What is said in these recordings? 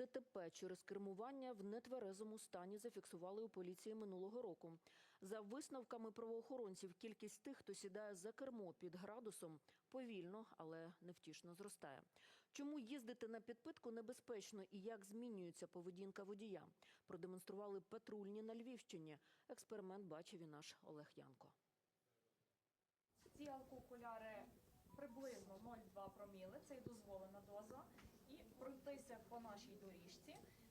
ДТП через кермування в нетверезому стані зафіксували у поліції минулого року. За висновками правоохоронців, кількість тих, хто сідає за кермо під градусом, повільно, але невтішно зростає. Чому їздити на підпитку небезпечно і як змінюється поведінка водія? Продемонстрували патрульні на Львівщині. Експеримент бачив і наш Олег Янко. Ці алкоокуляри приблизно 0,2 проміли, це і дозволена доза. І пройтися по нашій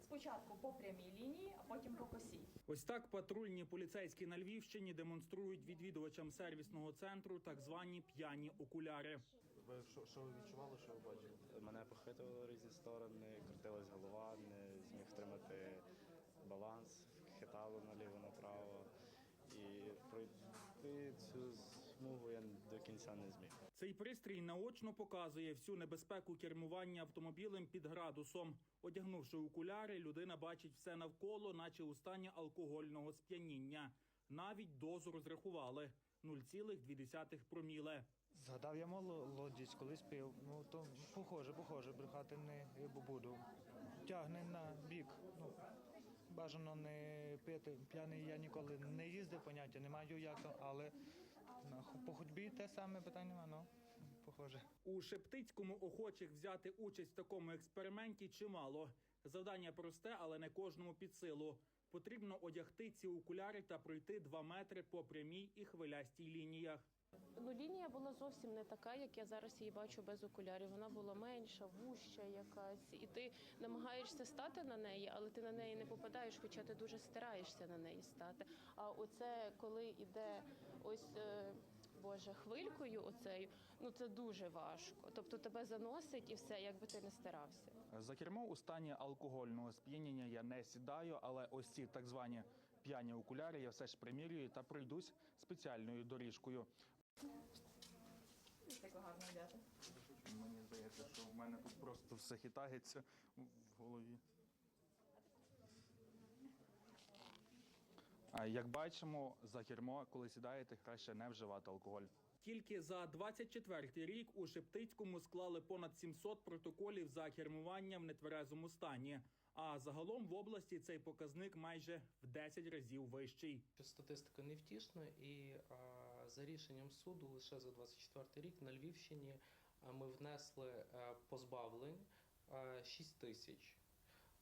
спочатку по прямій лінії, а потім по косій. Ось так патрульні поліцейські на Львівщині демонструють відвідувачам сервісного центру так звані п'яні окуляри. Ви що, що ви відчували, що ви бачили? Мене похитувало в різні сторони, крутилась голова, не зміг втримати баланс, хитало наліво направо. І пройти смугу я до кінця не зміг. Цей пристрій наочно показує всю небезпеку кермування автомобілем під градусом. Одягнувши окуляри, людина бачить все навколо, наче у стані алкогольного сп'яніння. Навіть дозу розрахували 0,2 проміле. Згадав я молодість, колись пив. Ну то похоже, похоже, брехати не буду. Тягне на бік. Ну бажано не пити. П'яний я ніколи не їздив, поняття не маю як але по ходьбі те саме питання, ну похоже. У Шептицькому охочих взяти участь в такому експерименті чимало. Завдання просте, але не кожному під силу. Потрібно одягти ці окуляри та пройти 2 метри по прямій і хвилястій лініях. Ну, лінія була зовсім не така, як я зараз її бачу без окулярів. Вона була менша, вуща якась, і ти намагаєшся стати на неї, але ти на неї не попадаєш, хоча ти дуже стараєшся на неї стати. А оце коли іде ось. Боже, хвилькою оцею, ну це дуже важко. Тобто тебе заносить і все, якби ти не старався. За кермо у стані алкогольного сп'яніння я не сідаю, але ось ці так звані п'яні окуляри я все ж примірюю та пройдусь спеціальною доріжкою. Так гарно йдете. Мені здається, що в мене тут просто все хитається в голові. Як бачимо, за кермо, коли сідаєте, краще не вживати алкоголь. Тільки за 24 рік у Шептицькому склали понад 700 протоколів за кермування в нетверезому стані. А загалом в області цей показник майже в 10 разів вищий. Що Статистика невтішна, і а, за рішенням суду лише за 24 рік на Львівщині а, ми внесли е, позбавлень а, 6 тисяч.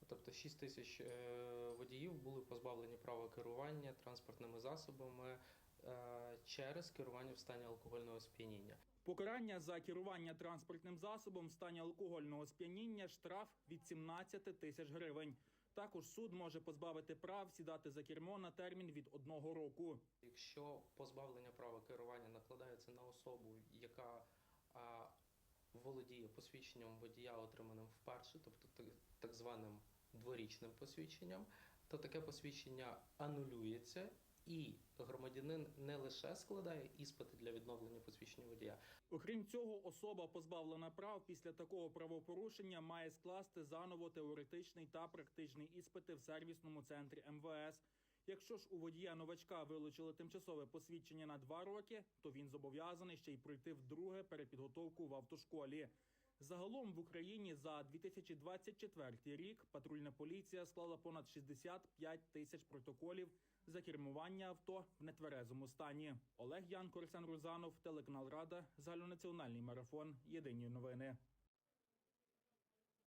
Тобто 6 тисяч е, водіїв були позбавлені права керування транспортними засобами е, через керування в стані алкогольного сп'яніння. Покарання за керування транспортним засобом в стані алкогольного сп'яніння штраф від 17 тисяч гривень. Також суд може позбавити прав сідати за кермо на термін від одного року. Якщо позбавлення права керування накладається на особу, яка а, володіє посвідченням водія, отриманим вперше, тобто так, так званим дворічним посвідченням, то таке посвідчення анулюється, і громадянин не лише складає іспити для відновлення посвідчення водія, Окрім цього, особа позбавлена прав після такого правопорушення має скласти заново теоретичний та практичний іспити в сервісному центрі МВС. Якщо ж у водія новачка вилучили тимчасове посвідчення на два роки, то він зобов'язаний ще й пройти вдруге перепідготовку в автошколі. Загалом в Україні за 2024 рік патрульна поліція склала понад 65 тисяч протоколів за кермування авто в нетверезому стані. Олег Янко, Олександр Рузанов, телеканал Рада, загальнонаціональний марафон. Єдині новини.